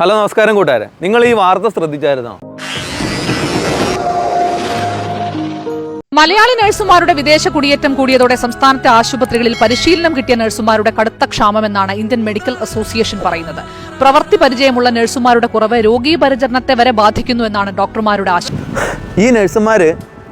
Hello നമസ്കാരം കൂട്ടുകാരെ. നിങ്ങൾ ഈ വാർത്ത ശ്രദ്ധിച്ചായിരുന്നോ? മലയാളി നഴ്സുമാരുടെ വിദേശ കുടിയേറ്റം കൂടിയതോടെ സംസ്ഥാനത്തെ ആശുപത്രികളിൽ പരിശീലനം കിട്ടിയ നഴ്സുമാരുടെ കടുത്ത ക്ഷാമമെന്നാണ് ഇന്ത്യൻ മെഡിക്കൽ അസോസിയേഷൻ പറയുന്നത്. പ്രവൃത്തി പരിചയമുള്ള നഴ്സുമാരുടെ കുറവ് രോഗീ പരിചരണത്തെ വരെ ബാധിക്കുന്നു എന്നാണ് ഡോക്ടർമാരുടെ ആശങ്ക ഈ നഴ്സുമാർ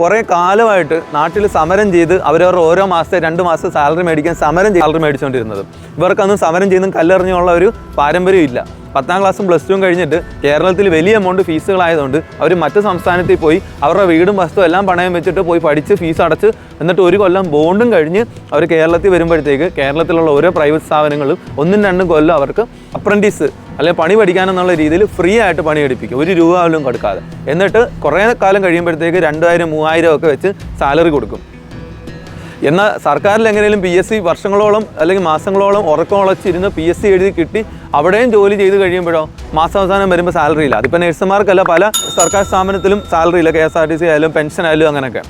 കുറേ കാലമായിട്ട് നാട്ടിൽ സമരം ചെയ്ത് അവരവരുടെ ഓരോ മാസത്തെ രണ്ട് മാസത്തെ സാലറി മേടിക്കാൻ സമരം സാലറി മേടിച്ചുകൊണ്ടിരുന്നത്. ഇവർക്കൊന്നും സമരം ചെയ്യുന്നതും കല്ലെറിഞ്ഞുള്ള ഒരു പാരമ്പര്യം ഇല്ല പത്താം ക്ലാസ്സും പ്ലസ് ടുവും കഴിഞ്ഞിട്ട് കേരളത്തിൽ വലിയ എമൗണ്ട് ഫീസുകളായതുകൊണ്ട് അവർ മറ്റ് സംസ്ഥാനത്തിൽ പോയി അവരുടെ വീടും വസ്തു എല്ലാം പണയം വെച്ചിട്ട് പോയി പഠിച്ച് ഫീസ് അടച്ച് എന്നിട്ട് ഒരു കൊല്ലം ബോണ്ടും കഴിഞ്ഞ് അവർ കേരളത്തിൽ വരുമ്പോഴത്തേക്ക് കേരളത്തിലുള്ള ഓരോ പ്രൈവറ്റ് സ്ഥാപനങ്ങളും ഒന്നും രണ്ടും കൊല്ലം അവർക്ക് അപ്രന്റീസ് അല്ലെങ്കിൽ പണി പഠിക്കാനെന്നുള്ള രീതിയിൽ ഫ്രീ ആയിട്ട് പണി പഠിപ്പിക്കും ഒരു രൂപ പോലും കൊടുക്കാതെ. എന്നിട്ട് കുറേ കാലം കഴിയുമ്പോഴത്തേക്ക് രണ്ടായിരം മൂവായിരം ഒക്കെ വെച്ച് സാലറി കൊടുക്കും. എന്നാൽ സർക്കാരിൽ എങ്ങനെയും പി എസ് സി വർഷങ്ങളോളം അല്ലെങ്കിൽ മാസങ്ങളോളം ഉറക്കം ഉളച്ചിരുന്ന് പി എസ് സി എഴുതി കിട്ടി അവിടെയും ജോലി ചെയ്ത് കഴിയുമ്പോഴോ മാസാവസാനം വരുമ്പോൾ സാലറി ഇല്ല. അതിപ്പോൾ നഴ്സുമാർക്കല്ല പല സർക്കാർ സ്ഥാപനത്തിലും സാലറി ഇല്ല. K S R T C ആയാലും പെൻഷൻ ആയാലും അങ്ങനെയൊക്കെ.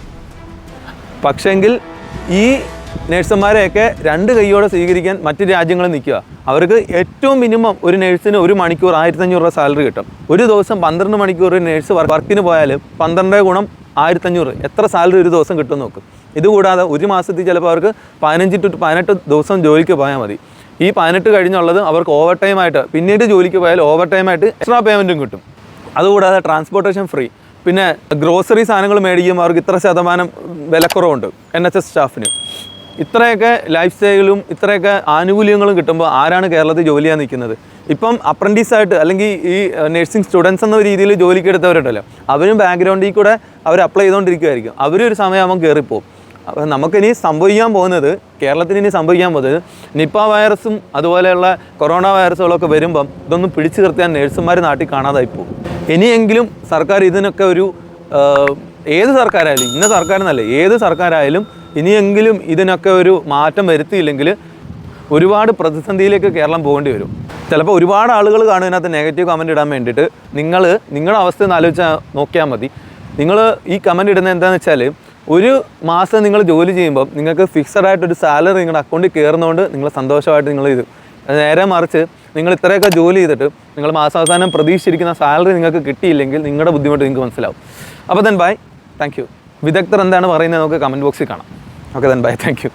പക്ഷേങ്കിൽ ഈ നഴ്സുമാരെയൊക്കെ രണ്ട് കൈയോടെ സ്വീകരിക്കാൻ മറ്റ് രാജ്യങ്ങൾ നിൽക്കുക. അവർക്ക് ഏറ്റവും മിനിമം ഒരു നഴ്സിന് ഒരു മണിക്കൂർ ആയിരത്തഞ്ഞൂറ് രൂപ സാലറി കിട്ടും. ഒരു ദിവസം പന്ത്രണ്ട് മണിക്കൂർ നഴ്സ് വർക്കിന് പോയാൽ പന്ത്രണ്ട് ഗുണം ആയിരത്തഞ്ഞൂറ്. എത്ര സാലറി ഒരു ദിവസം കിട്ടും നോക്കും. ഇതുകൂടാതെ ഒരു മാസത്തിൽ ചിലപ്പോൾ അവർക്ക് പതിനഞ്ച് ടു പതിനെട്ട് ദിവസം ജോലിക്ക് പോയാൽ മതി. ഈ പതിനെട്ട് കഴിഞ്ഞുള്ളത് അവർക്ക് ഓവർ ടൈമായിട്ട് പിന്നീട് ജോലിക്ക് പോയാൽ ഓവർ ടൈമായിട്ട് എക്സ്ട്രാ പേയ്മെന്റും കിട്ടും. അതുകൂടാതെ ട്രാൻസ്പോർട്ടേഷൻ ഫ്രീ പിന്നെ ഗ്രോസറി സാധനങ്ങൾ മേടിക്കുമ്പോൾ അവർക്ക് ഇത്ര ശതമാനം വിലക്കുറവുണ്ട് എൻ എച്ച് എസ് സ്റ്റാഫിന് ഇത്രയൊക്കെ ലൈഫ് സ്റ്റൈലും ഇത്രയൊക്കെ ആനുകൂല്യങ്ങളും കിട്ടുമ്പോൾ ആരാണ് കേരളത്തിൽ ജോലി ചെയ്യാൻ നിൽക്കുന്നത്? ഇപ്പം അപ്രന്റീസായിട്ട് അല്ലെങ്കിൽ ഈ നഴ്സിംഗ് സ്റ്റുഡൻസ് എന്ന രീതിയിൽ ജോലിക്ക് എടുത്തവരുണ്ടല്ലോ. അവരും ബാക്ക്ഗ്രൗണ്ടിൽ കൂടെ അവർ അപ്ലൈ ചെയ്തുകൊണ്ടിരിക്കുമായിരിക്കും അവരും ഒരു സമയമാകുമ്പോൾ കയറിപ്പോവും അപ്പോൾ നമുക്കിനി സംഭവിക്കാൻ പോകുന്നത് കേരളത്തിന് ഇനി സംഭവിക്കാൻ പോകുന്നത് നിപ്പ വൈറസും അതുപോലെയുള്ള കൊറോണ വൈറസുകളൊക്കെ വരുമ്പം ഇതൊന്നും പിടിച്ചു നിർത്തിയാൽ നേഴ്സുമാർ നാട്ടിൽ കാണാതായി പോകും. ഇനിയെങ്കിലും സർക്കാർ ഇതിനൊക്കെ ഒരു ഏത് സർക്കാരായാലും ഇന്ന സർക്കാരെന്നല്ല ഏത് സർക്കാരായാലും ഇനിയെങ്കിലും ഇതിനൊക്കെ ഒരു മാറ്റം വരുത്തിയില്ലെങ്കിൽ ഒരുപാട് പ്രതിസന്ധിയിലേക്ക് കേരളം പോകേണ്ടി വരും. ചിലപ്പോൾ ഒരുപാട് ആളുകൾ കാണും ഇതിനകത്ത് നെഗറ്റീവ് കമന്റ് ഇടാൻ വേണ്ടിയിട്ട്. നിങ്ങൾ നിങ്ങളുടെ അവസ്ഥ ഒന്ന് ആലോചിച്ചാൽ നോക്കിയാൽ മതി. നിങ്ങൾ ഈ കമന്റ് ഇടുന്നത് എന്താണെന്ന് വെച്ചാൽ ഒരു മാസം നിങ്ങൾ ജോലി ചെയ്യുമ്പോൾ നിങ്ങൾക്ക് ഫിക്സഡ് ആയിട്ട് ഒരു സാലറി നിങ്ങളുടെ അക്കൗണ്ടിൽ കയറുന്നതുകൊണ്ട് നിങ്ങൾ സന്തോഷമായിട്ട് നിങ്ങൾ ഇത് നേരെ മറിച്ച് നിങ്ങൾ ഇത്രയൊക്കെ ജോലി ചെയ്തിട്ട് നിങ്ങൾ മാസാവസാനം പ്രതീക്ഷിച്ചിരിക്കുന്ന സാലറി നിങ്ങൾക്ക് കിട്ടിയില്ലെങ്കിൽ നിങ്ങളുടെ ബുദ്ധിമുട്ട് നിങ്ങൾക്ക് മനസ്സിലാവും. അപ്പോൾ ദെൻ ബൈ താങ്ക് യു വിദഗ്ധർ എന്താണ് പറയുന്നത് നമുക്ക് കമന്റ് ബോക്സിൽ കാണാം. Okay then bye thank you